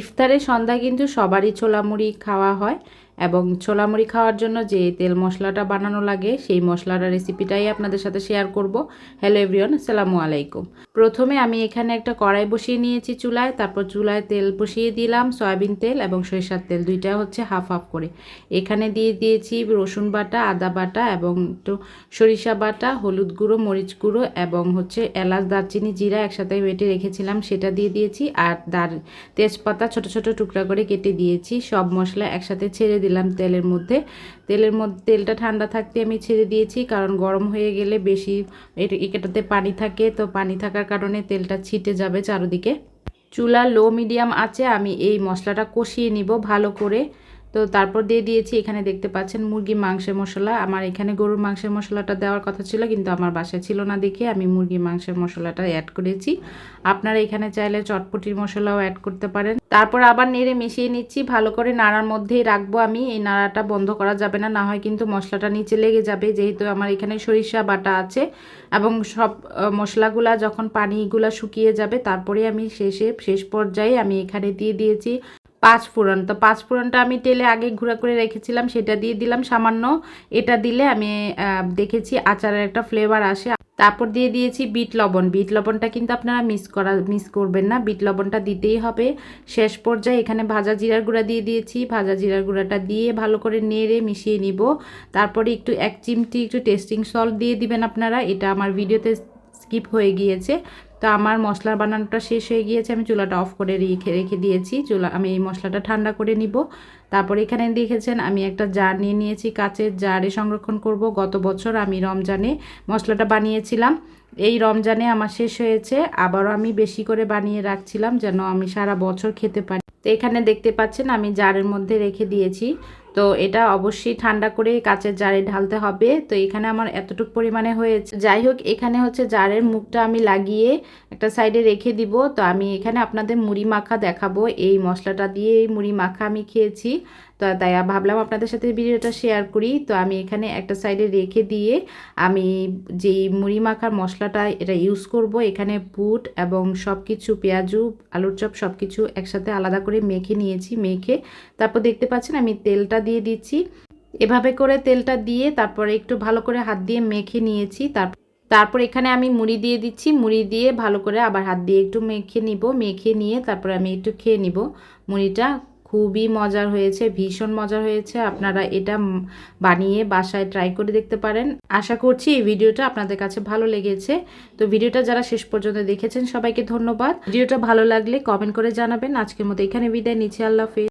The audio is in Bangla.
ইফতারে সন্ধ্যা কিন্তু সবারই ছোলামুড়ি খাওয়া হয়। এবং ছোলা মুড়ি খাওয়ার জন্য যে তেল মশলাটা বানানো লাগে, সেই মশলাটার রেসিপিটাই আপনাদের সাথে শেয়ার করব। হ্যালো এভরিওয়ান আসসালামু আলাইকুম। প্রথমে আমি এখানে একটা কড়াই বসিয়ে নিয়েছি চুলায়, তারপর চুলায় তেল বসিয়ে দিলাম, সয়াবিন তেল এবং সরিষার তেল, দুইটা হচ্ছে হাফ হাফ করে। এখানে দিয়ে দিয়েছি রসুন বাটা, আদা বাটা এবং একটু সরিষা বাটা, হলুদ গুঁড়ো, মরিচ গুঁড়ো এবং হচ্ছে এলাচ, দারচিনি, জিরা একসাথে বেটে রেখেছিলাম, সেটা দিয়ে দিয়েছি। আর দার তেজপাতা ছোট ছোট টুকরা করে কেটে দিয়েছি। সব মশলা একসাথে ছেড়ে দিলাম তেলের মধ্যে। তেলের মধ্যে, তেলটা ঠান্ডা থাকতে আমি ছেড়ে দিয়েছি, কারণ গরম হয়ে গেলে বেশি এটা- এটাতে পানি থাকে, তো পানি থাকার কারণে তেলটা ছিটে যাবে চারদিকে। চুলা লো মিডিয়াম আছে, আমি এই মশলাটা কষিয়ে নিব ভালো করে। তো তারপর দিয়ে দিয়েছি, এখানে দেখতে পাচ্ছেন মুরগি মাংসের মশলা। আমার এখানে গরুর মাংসের মশলাটা দেওয়ার কথা ছিল, কিন্তু আমার বাসায় ছিল না দেখে আমি মুরগি মাংসের মশলাটা অ্যাড করেছি। আপনারা এখানে চাইলে চটপটির মশলাও অ্যাড করতে পারেন। তারপর আবার নেড়ে মিশিয়ে নিচ্ছি, ভালো করে নাড়ার মধ্যেই রাখব আমি। এই নাড়াটা বন্ধ করা যাবে না না হয় কিন্তু মশলাটা নিচে লেগে যাবে, যেহেতু আমার এখানে সরিষা বাটা আছে এবং সব মশলাগুলা যখন পানিগুলা শুকিয়ে যাবে, তারপরে আমি শেষে, শেষ পর্যায়ে আমি এখানে দিয়ে দিয়েছি পাঁচ ফোড়ন। তো পাঁচ ফোড়নটা আমি তেলে আগে ঘুরা করে রেখেছিলাম, সেটা দিয়ে দিলাম সামান্য। এটা দিলে আমি দেখেছি আচারের একটা ফ্লেভার আসে। তারপর দিয়ে দিয়েছি বিট লবণ। বিট লবণটা কিন্তু আপনারা মিস করা মিস করবেন না। বিট লবণটা দিতেই হবে। শেষ পর্যায়ে এখানে ভাজা জিরার গুঁড়া দিয়ে দিয়েছি। ভাজা জিরার গুঁড়াটা দিয়ে ভালো করে নেড়ে মিশিয়ে নিব। তারপরে একটু এক চিমটি একটু টেস্টিং সল্ট দিয়ে দিবেন আপনারা। এটা আমার ভিডিওতে স্কিপ হয়ে গিয়েছে। তো আমার মশলার বানানোটা শেষ হয়ে গিয়েছে। আমি চুলাটা অফ করে রেখে রেখে দিয়েছি। চুলা আমি এই মশলাটা ঠান্ডা করে নিব। তারপর এখানে দেখেছেন, আমি একটা জার নিয়ে নিয়েছি, কাচের জারে সংরক্ষণ করব। গত বছর আমি রমজানে মশলাটা বানিয়েছিলাম। এই রমজানে আমার শেষ হয়েছে। আবারও আমি বেশি করে বানিয়ে রাখছিলাম যেন আমি সারা বছর খেতে পারি। তো এখানে দেখতে পাচ্ছেন, আমি জারের মধ্যে রেখে দিয়েছি। তো এটা অবশ্যই ঠান্ডা করে কাচের জারে ঢালতে হবে। তো এখানে আমার এতটুকু পরিমাণে হয়েছে। যাই হোক, এখানে হচ্ছে জারের মুখটা আমি লাগিয়ে একটা সাইডে রেখে দিব। তো আমি এখানে আপনাদের মুড়ি মাখা দেখাবো। এই মশলাটা দিয়ে এই মুড়ি মাখা আমি খেয়েছি। তো তাই ভাবলাম আপনাদের সাথে ভিডিওটা শেয়ার করি। তো আমি এখানে একটা সাইডে রেখে দিয়ে আমি যেই মুড়ি মাখার মশলাটা এটা ইউজ করব, এখানে বুট এবং সব কিছু পেঁয়াজু, আলুর চপ সব কিছু একসাথে আলাদা করে মেখে নিয়েছি, মেখে। তারপর দেখতে পাচ্ছেন আমি তেলটা দিয়ে দিচ্ছি। এভাবে করে তেলটা দিয়ে তারপরে একটু ভালো করে হাত দিয়ে মেখে নিয়েছি। তারপর তারপর এখানে আমি মুড়ি দিয়ে দিচ্ছি। মুড়ি দিয়ে ভালো করে আবার হাত দিয়ে একটু মেখে নিব। মেখে নিয়ে তারপর আমি একটু খেয়ে নিব। মুড়িটা খুবই মজার হয়েছে, ভীষণ মজার হয়েছে। আপনারা এটা বানিয়ে বাসায় ট্রাই করে দেখতে পারেন। আশা করছি এই ভিডিওটা আপনাদের কাছে ভালো লেগেছে। তো ভিডিওটা যারা শেষ পর্যন্ত দেখেছেন, সবাইকে ধন্যবাদ। ভিডিওটা ভালো লাগলে কমেন্ট করে জানাবেন। আজকের মতো এখানে বিদায় নিচ্ছি। আল্লাহ